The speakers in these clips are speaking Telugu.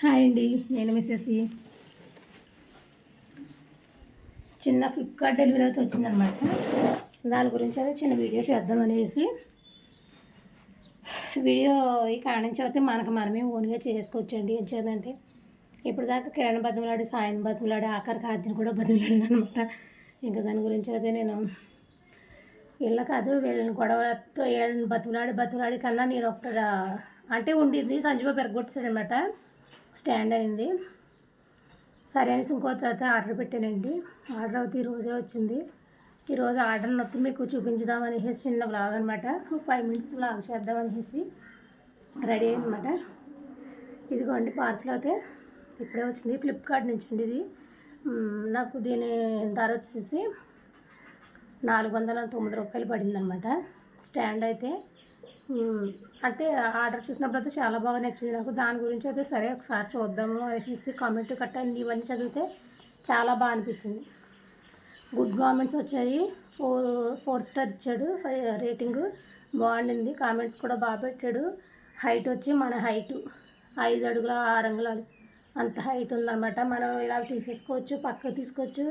హాయ్ అండి నేను మిస్సెస్ చిన్న ఫ్లిప్కార్ట్ డెలివరీ అయితే వచ్చిందనమాట దాని గురించి అయితే చిన్న వీడియో చేద్దాం అనేసి. వీడియో ఈ నుంచి అయితే మనకు మనమే ఓన్గా చేసుకోవచ్చండి. ఏం చేయాలంటే ఇప్పుడు దాకా కిరణ్ బతిమలాడి సాయం బతిమలాడి ఆఖరికి అర్జున్ కూడా బతిమలాడింది అనమాట ఇంకా దాని గురించి అయితే నేను వీళ్ళ కాదు వీళ్ళని గొడవలతో వీళ్ళని బతిమలాడి బతిమలాడి కన్నా నేను ఒక అంటే ఉండింది సంజీవ అనమాట స్టాండ్ అయింది. సరే అనేసి ఇంకో తర్వాత ఆర్డర్ పెట్టానండి. ఆర్డర్ అవుతే ఈరోజే వచ్చింది. ఈరోజు ఆర్డర్ మొత్తం మీకు చూపించుదాం అనేసి చిన్న బ్లాగ్ అనమాట ఫైవ్ మినిట్స్ బ్లాగ్ చేద్దామనేసి రెడీ అనమాట ఇదిగోండి పార్సల్ అయితే ఇప్పుడే వచ్చింది. ఫ్లిప్కార్ట్ నుంచి అండి ఇది. నాకు దీని ధర వచ్చేసి నాలుగు వందల తొమ్మిది రూపాయలు పడింది అనమాట స్టాండ్ అయితే అంటే ఆర్డర్ చూసినప్పుడు అయితే చాలా బాగా నచ్చింది నాకు. దాని గురించి అయితే సరే ఒకసారి చూద్దాము. అనేసి కామెంట్ కట్టండి ఇవన్నీ చదివితే చాలా బాగా అనిపించింది. గుడ్ కామెంట్స్ వచ్చాయి. ఫోర్ ఫోర్ స్టార్ ఇచ్చాడు. ఫైవ్ రేటింగ్ బాగుండింది. కామెంట్స్ కూడా బాగా పెట్టాడు. హైట్ వచ్చి మన హైట్ ఐదు అడుగుల ఆరు అంగుళాలు. అంత హైట్ ఉందన్నమాట. మనం ఇలా తీసేసుకోవచ్చు పక్కకు తీసుకోవచ్చు.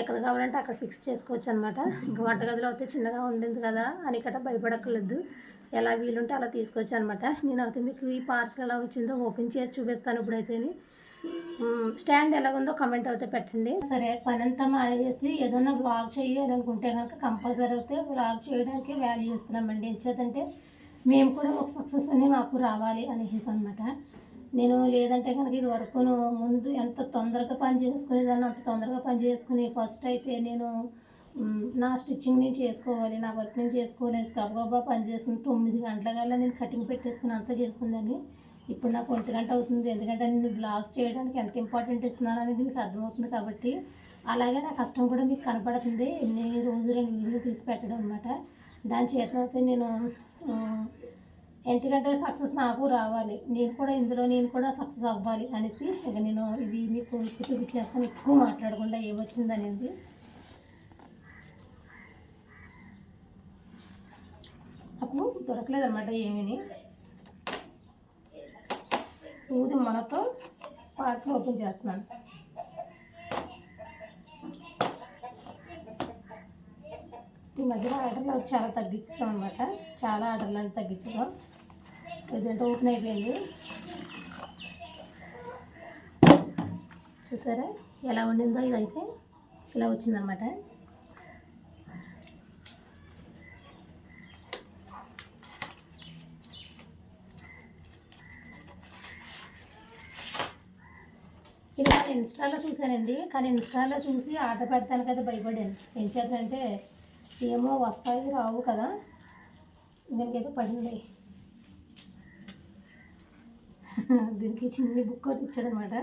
ఎక్కడ కావాలంటే అక్కడ ఫిక్స్ చేసుకోవచ్చు అనమాట ఇంకా వంటగదిలో అయితే చిన్నగా ఉండింది కదా అని కట్ట భయపడక్కర్లేదు. ఎలా వీలుంటే అలా తీసుకొచ్చాను అనమాట నేను అయితే మీకు ఈ పార్సల్ ఎలా వచ్చిందో ఓపెన్ చేసి చూపిస్తాను ఇప్పుడైతే స్టాండ్ ఎలా ఉందో కమెంట్ అయితే పెట్టండి. సరే పని అంతా మానేసి ఏదైనా వ్లాగ్ చేయాలి అనుకుంటే కనుక కంపల్సరీ అయితే వ్లాగ్ చేయడానికి వాల్యూ ఇస్తున్నామండి ఎంచేతంటే మేము కూడా ఒక సక్సెస్ అని మాకు రావాలి అనేసి అనమాట నేను లేదంటే కనుక ఇది వరకు ముందు ఎంత తొందరగా పని చేసుకునేదాన్ని అంత తొందరగా పని చేసుకుని ఫస్ట్ అయితే నేను నా స్టిచ్చింగ్ నేను చేసుకోవాలి నా వర్క్ నేను చేసుకోవాలి గబగబా పని చేసుకుని తొమ్మిది గంటల కల్లా నేను కటింగ్ పెట్టేసుకుని అంతా చేసుకుందని ఇప్పుడు నాకు ఒంటి గంట అవుతుంది. ఎందుకంటే నేను బ్లాగ్ చేయడానికి ఎంత ఇంపార్టెంట్ ఇస్తున్నాను అనేది మీకు అర్థమవుతుంది కాబట్టి అలాగే నా కష్టం కూడా మీకు కనపడుతుంది. ఎన్ని రోజు రెండు వీడియోలు తీసి పెట్టడం అనమాట దాని చేతిలో అయితే నేను ఎందుకంటే సక్సెస్ నాకు రావాలి. నేను కూడా ఇందులో నేను కూడా సక్సెస్ అవ్వాలి అనేసి ఇక నేను ఇది మీకు చూపించేస్తాను. ఎక్కువ మాట్లాడకుండా ఏమొచ్చింది అనేది నాకు దొరకలేదన్నమాట ఏమీని. సూది మనతో పార్సల్ ఓపెన్ చేస్తున్నాను. ఈ మధ్యన ఆర్డర్లు చాలా తగ్గించేసాం అనమాట చాలా ఆర్డర్లు అంటే తగ్గించేసాం. ఇదంతా ఓపెన్ అయిపోయింది. చూసారా? ఎలా ఉండిందో ఇదైతే. ఇలా వచ్చిందనమాట ఇది నేను ఇన్స్టాలో చూశానండి. కానీ ఇన్స్టాలో చూసి ఆర్డర్ పెడతానికి అయితే భయపడాను. ఏం చేద్దంటే ఏమో వస్తాయి రావు కదా. దీనికైతే పడింది. దీనికి చిన్ని బుక్ ఒకటి ఇచ్చాడనమాట.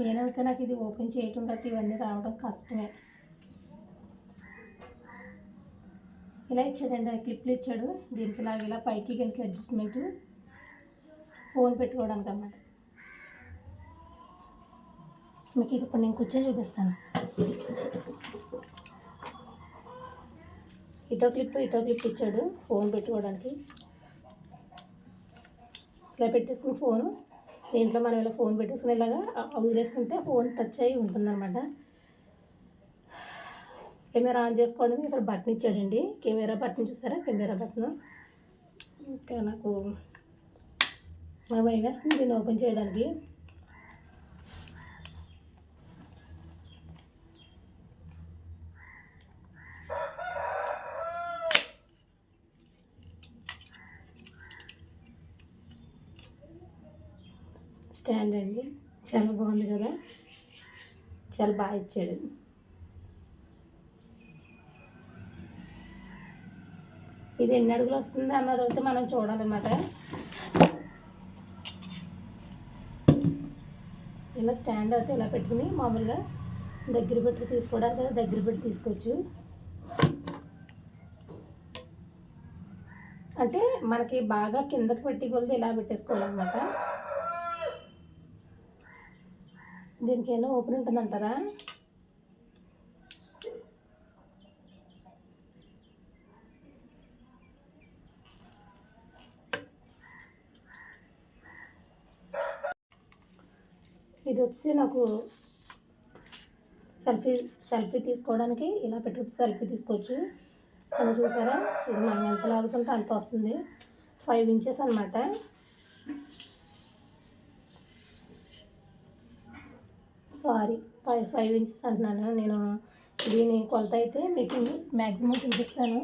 నేనైతే నాకు ఇది ఓపెన్ చేయటం గట్టి ఇవన్నీ రావడం కష్టమే. ఇలా ఇచ్చాడండి ఆ క్లిప్లు ఇచ్చాడు. దీనికి ఇలాగ ఇలా పైకి కనుక అడ్జస్ట్మెంట్ ఫోన్ పెట్టుకోవడానికి అన్నమాట మీకు ఇది ఇప్పుడు నేను కూర్చొని చూపిస్తాను. ఇటో క్లిప్ ఇటో క్లిప్ ఇచ్చాడు ఫోన్ పెట్టుకోవడానికి. ఇలా పెట్టేసుకుని ఫోను. దీంట్లో మనం ఇలా ఫోన్ పెట్టేసుకుని ఇలాగా వదిలేసుకుంటే ఫోన్ టచ్ అయ్యి ఉంటుందన్నమాట. కెమెరా ఆన్ చేసుకోవడానికి ఇక్కడ బటన్ ఇచ్చాడండి. కెమెరా బటన్ చూసారా? Camera button. ఇంకా నాకు నా భయం వేస్తుంది దీన్ని ఓపెన్ చేయడానికి? స్టాండ్ అండి. చాలా బాగుంది కదా? చాలా బాగా ఇచ్చాడు. ఇది ఎన్ని అడుగులు వస్తుంది అన్నది అయితే మనం చూడాలన్నమాట. ఇలా స్టాండ్ అయితే ఇలా పెట్టుకుని మామూలుగా దగ్గర పెట్టి తీసుకోవడానికి దగ్గర పెట్టి తీసుకోవచ్చు. అంటే మనకి బాగా కిందకి పెట్టి కొలిది ఇలా పెట్టేసుకోవాలన్నమాట. దీనికి ఏమో ఓపెన్ ఉంటుందంటారా? వచ్చి నాకు సెల్ఫీ సెల్ఫీ తీసుకోవడానికి ఇలా పెట్టుకు సెల్ఫీ తీసుకోవచ్చు. అది చూసారా? ఇది మనం ఎంత లాగుతుంటే అంత వస్తుంది. ఫైవ్ ఇంచెస్ అనమాట సారీ ఫైవ్ ఫైవ్ ఇంచెస్ అంటున్నాను. నేను దీని కొలత అయితే మీకు మ్యాక్సిమం చూపిస్తాను.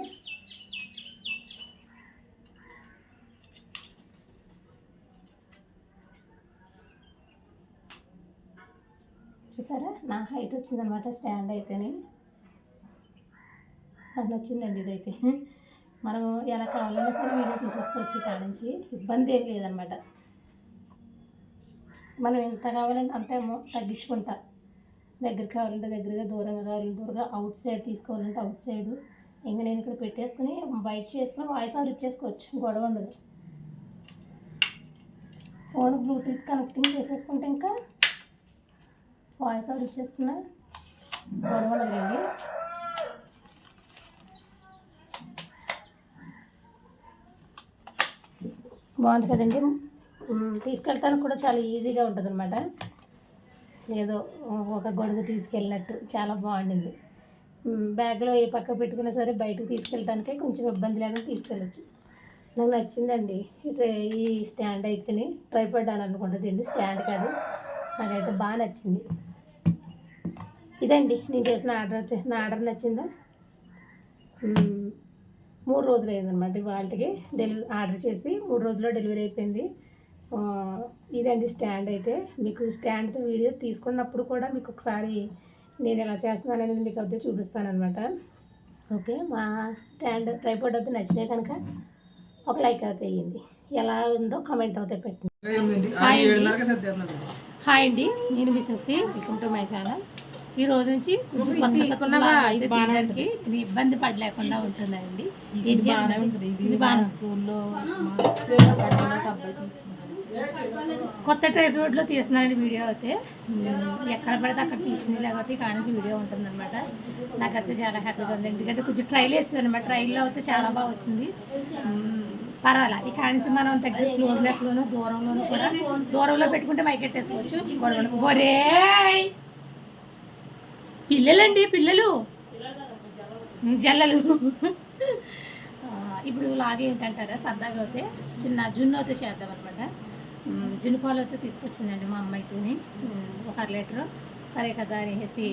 చూసారా? నా హైట్ వచ్చిందనమాట స్టాండ్ అయితేనే. నాకు నచ్చిందండి ఇదైతే. మనం ఎలా కావాలన్నా సరే వీడియో తీసేసుకోవచ్చు ఇక్కడ నుంచి. ఇబ్బంది ఏం లేదనమాట మనం ఎంత కావాలంటే అంత తగ్గించుకుంటా. దగ్గర కావాలంటే దగ్గరగా దూరంగా కావాలంటే దూరంగా అవుట్ సైడ్ తీసుకోవాలంటే అవుట్ సైడ్ ఇంకా నేను ఇక్కడ పెట్టేసుకుని బయట చేసుకుని వాయిస్ ఆర్ ఇచ్చేసుకోవచ్చు. గొడవ ఉండదు. ఫోన్ బ్లూటూత్ కనెక్టింగ్ చేసేసుకుంటే ఇంకా వాయిస్ ఓవర్ ఇచ్చేసుకున్నా గొడవ బాగుంది కదండి. తీసుకెళ్తానికి తీసుకెళ్ళటానికి కూడా చాలా ఈజీగా ఉంటుంది అనమాట ఏదో ఒక గొడుగు తీసుకెళ్ళినట్టు చాలా బాగుండింది. బ్యాగ్లో ఏ పక్క పెట్టుకున్నా సరే బయటకు తీసుకెళ్ళటానికే కొంచెం ఇబ్బంది లేకుండా తీసుకెళ్ళచ్చు. నాకు నచ్చిందండి. ఈ ఈ స్టాండ్ అయితేనే ట్రైపాడ్ అని అనుకుంటుంది స్టాండ్ కాదు. నాకైతే బాగా నచ్చింది. ఇదండి నేను చేసిన ఆర్డర్ అయితే. నా ఆర్డర్ నచ్చిందా. మూడు రోజులు అయిందనమాట వాళ్ళకి డెలివరీ ఆర్డర్ చేసి మూడు రోజుల్లో డెలివరీ అయిపోయింది. ఇదండి స్టాండ్ అయితే. మీకు స్టాండ్తో వీడియో తీసుకున్నప్పుడు కూడా మీకు ఒకసారి నేను ఎలా చేస్తున్నాను అనేది మీకు అయితే చూపిస్తాను అనమాట ఓకే మా స్టాండ్ ట్రైపోర్డ్ అయితే నచ్చినాయి కనుక ఒక లైక్ అయితే వేయండి. ఎలా ఉందో కమెంట్ అయితే పెట్టండి. ఏమిందండి హాయ్ అండి. హాయ్ అండి నేను Mrs. Welcome to my channel. ఈ రోజు నుంచి ఇబ్బంది పడలేకుండా ఉంటుందండి. ఇది? ఉంటుంది. బాగానే స్కూల్లో కొత్త ట్రై రోడ్లో తీస్తున్నానండి వీడియో అయితే. ఎక్కడ పడితే అక్కడ తీసింది. లేకపోతే ఇక్కడ నుంచి వీడియో ఉంటుందన్నమాట. నాకైతే చాలా హ్యాపీగా ఉంది. ఎందుకంటే కొంచెం ట్రైల్ వేస్తుంది అనమాట ట్రైల్లో అయితే చాలా బాగా వచ్చింది. పర్వాలా. ఇక్కడ నుంచి మనం దగ్గర క్లోజ్నెస్లోను దూరంలోనూ కూడా దూరంలో పెట్టుకుంటే మైక్ ఎట్టేసుకోవచ్చు గొడవ ఒరే పిల్లలండి పిల్లలు. జల్లలు. ఇప్పుడు లాగే ఏంటంటారా? సరదాగా అయితే చిన్న జున్ను అయితే చేద్దాం అనమాట జున్ను పాలు అయితే తీసుకొచ్చిందండి మా అమ్మాయితోని ఒక అర లీటరు. సరే కదా అనేసి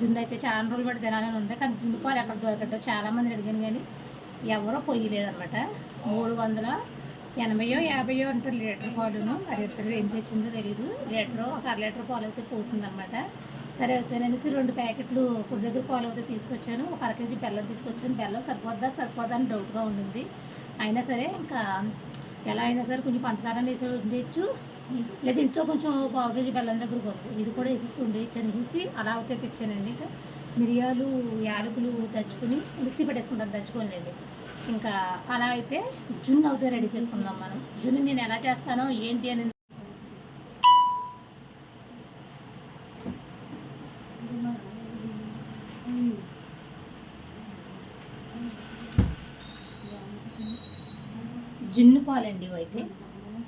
జున్ను అయితే చాలా రోజులు పడి తినాలని ఉంది. కానీ జున్ను పాలు ఎక్కడ దొరకట చాలామంది అడిగాను కానీ ఎవరో పొయ్యలేదనమాట మూడు వందల ఎనభైయో యాభైయో అంటారు లీటర్ పాలును. అది ఇద్దరు ఏం తెచ్చిందో తెలియదు లీటరు ఒక అర లీటర్ పాలు అయితే పోసిందనమాట సరే అయితే అనేసి రెండు ప్యాకెట్లు కుడి దగ్గర పాలు అయితే తీసుకొచ్చాను. ఒక అర కేజీ బెల్లం తీసుకొచ్చాను. బెల్లం సరిపోద్దా? సరిపోదా అని డౌట్గా ఉండింది. అయినా సరే ఇంకా ఎలా అయినా సరే కొంచెం పంచదార వేసి ఉండేయచ్చు లేదా ఇంట్లో కొంచెం పావు కేజీ బెల్లం దగ్గరకు ఉంది ఇది కూడా వేసేసి ఉండేయచ్చు అనేసి అలా అయితే తెచ్చానండి. ఇంకా మిరియాలు యాలకులు దంచుకుని మిక్సీ పెట్టేసుకుంటాను దంచుకోనండి ఇంకా అలా అయితే జున్ను అయితే రెడీ చేసుకుందాం మనం. జున్ను నేను ఎలా చేస్తానో ఏంటి అని జున్ను పాలండి ఇవి అయితే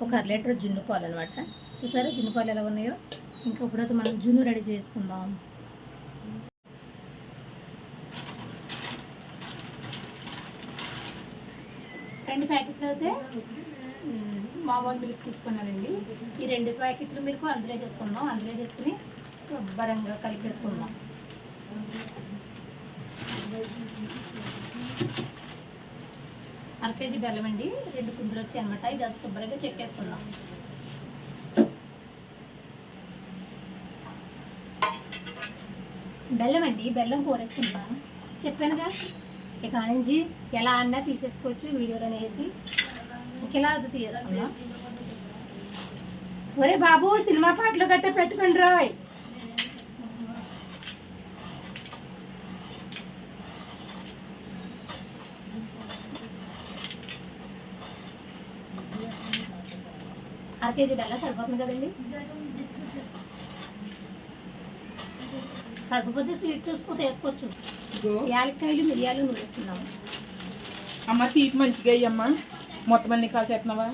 ఒక అర లీటర్ జున్ను పాలు అనమాట చూసారా జున్ను పాలు ఎలా ఉన్నాయో? ఇంకా ఇప్పుడైతే మనం జున్ను రెడీ చేసుకుందాం. రెండు ప్యాకెట్లు అయితే మామూలు మిల్క్ తీసుకున్నానండి ఈ రెండు ప్యాకెట్లు మిల్క్ అందులో చేసుకుందాం అందులో చేసుకుని శుభ్రంగా కలిపేసుకుందాం. అర కేజీ బెల్లం అండి. రెండు కుందులు వచ్చాయి అనమాట ఇది అది శుభ్రంగా చెక్కేసుకుందాం బెల్లం అండి. బెల్లం కూరేసుకుంటాను చెప్పానుగా ఇక నుంచి ఎలా అన్నా తీసేసుకోవచ్చు వీడియోలో వేసి ఇంకెలా అది తీసేసుకుందాం. ఒరే బాబు సినిమా పాటలు గట్ట పెట్టుకోండి రాయ్. కేజీ బెల్లం సరిపోతుంది కదండి. సరిపోతే స్వీట్ చూసుకుంటే వేసుకోవచ్చు యాలక్కాయలు మిరియాలు నూనె వేస్తున్నాము అమ్మ తీపి మంచిగా అయ్యమ్మ మొత్తం అన్ని కాసేస్తున్నావా?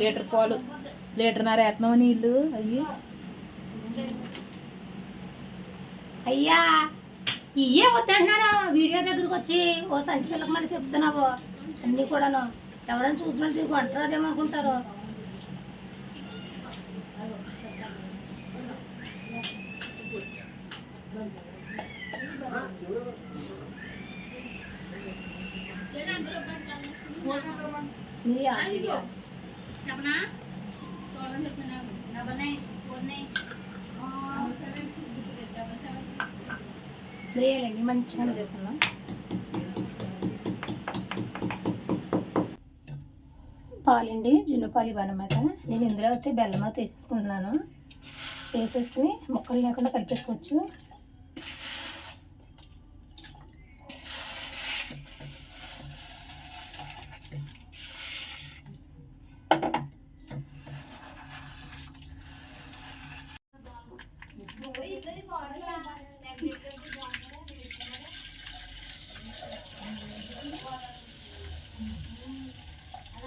లీటర్ పాలు. లీటర్న్నర వేస్తున్నావా నీళ్ళు? అయ్యి. అయ్యా ఇయ్యే వద్దంటున్నారా వీడియో దగ్గరకు వచ్చి ఓ పిల్లకి మళ్ళీ చెప్తున్నావు? అన్నీ కూడాను. ఎవరైనా చూసినట్టు నీకు అంటారేమో అనుకుంటారు నీయా? వేయాలండి మంచిగా చేసుకున్నాం పాలండి జున్ను పాలు ఇవ్వనమాట. నేను ఇందులో అయితే బెల్లం అయితే వేసేసుకుంటున్నాను వేసేసుకుని ముక్కలు లేకుండా కలిపేసుకోవచ్చు.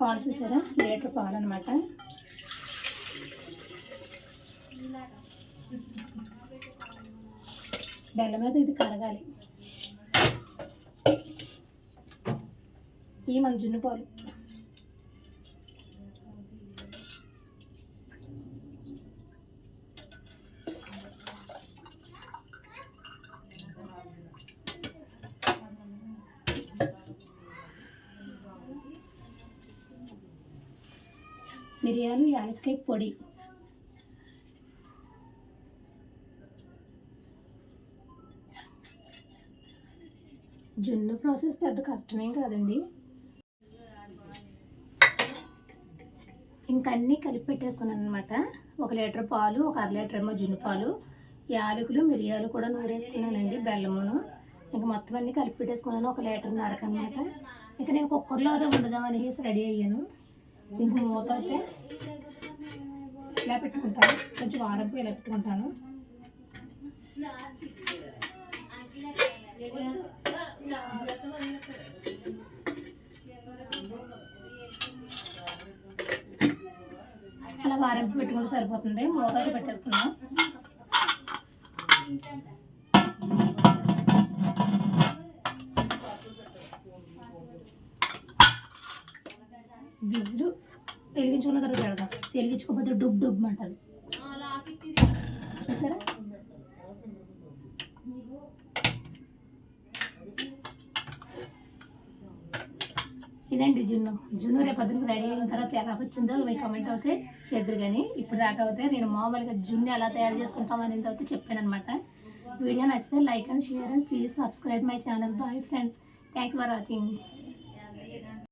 పాలు చూసారా? లీటర్ పాలు అనమాట బెల్లం మీద ఇది కరగాలి. ఈ మన జున్ను పాలు. మిరియాలు యాలక్కాయ పొడి. జున్ను ప్రాసెస్ పెద్ద కష్టమేం కాదండి. ఇంక అన్నీ కలిపి పెట్టేసుకున్నాను అనమాట ఒక లీటర్ పాలు ఒక అర లీటర్ ఏమో జున్ను పాలు యాలకులు మిరియాలు కూడా నూరేసుకున్నానండి బెల్లమును. ఇంకా మొత్తం అన్నీ కలిపి పెట్టేసుకున్నాను ఒక లీటర్ నరకనమాట ఇంకా నేను కుక్కర్లో అదే వండుదాం అనేసి రెడీ అయ్యాను. ఇంకో మూత అయితే ఇలా పెట్టుకుంటాను. కొంచెం వారంపు ఇలా పెట్టుకుంటాను. అలా వారంపు పెట్టుకుంటే సరిపోతుంది. మూత పెట్టేసుకున్నాం. వెలిగించుకోకపోతే డుబ్ డుబ్ అంటది చూసారా? ఇదండి జున్ను. జున్ను రేపు పొద్దునకి రెడీ అయిన తర్వాత ఎలా వచ్చిందో మీకు కమెంట్ అవుతే చేద్దరు కానీ ఇప్పుడు దాకా అవుతే నేను మామూలుగా జున్ను ఎలా తయారు చేసుకుంటామని అయితే చెప్పాను అనమాట వీడియో నచ్చితే like and share and please subscribe my channel bye friends thanks for watching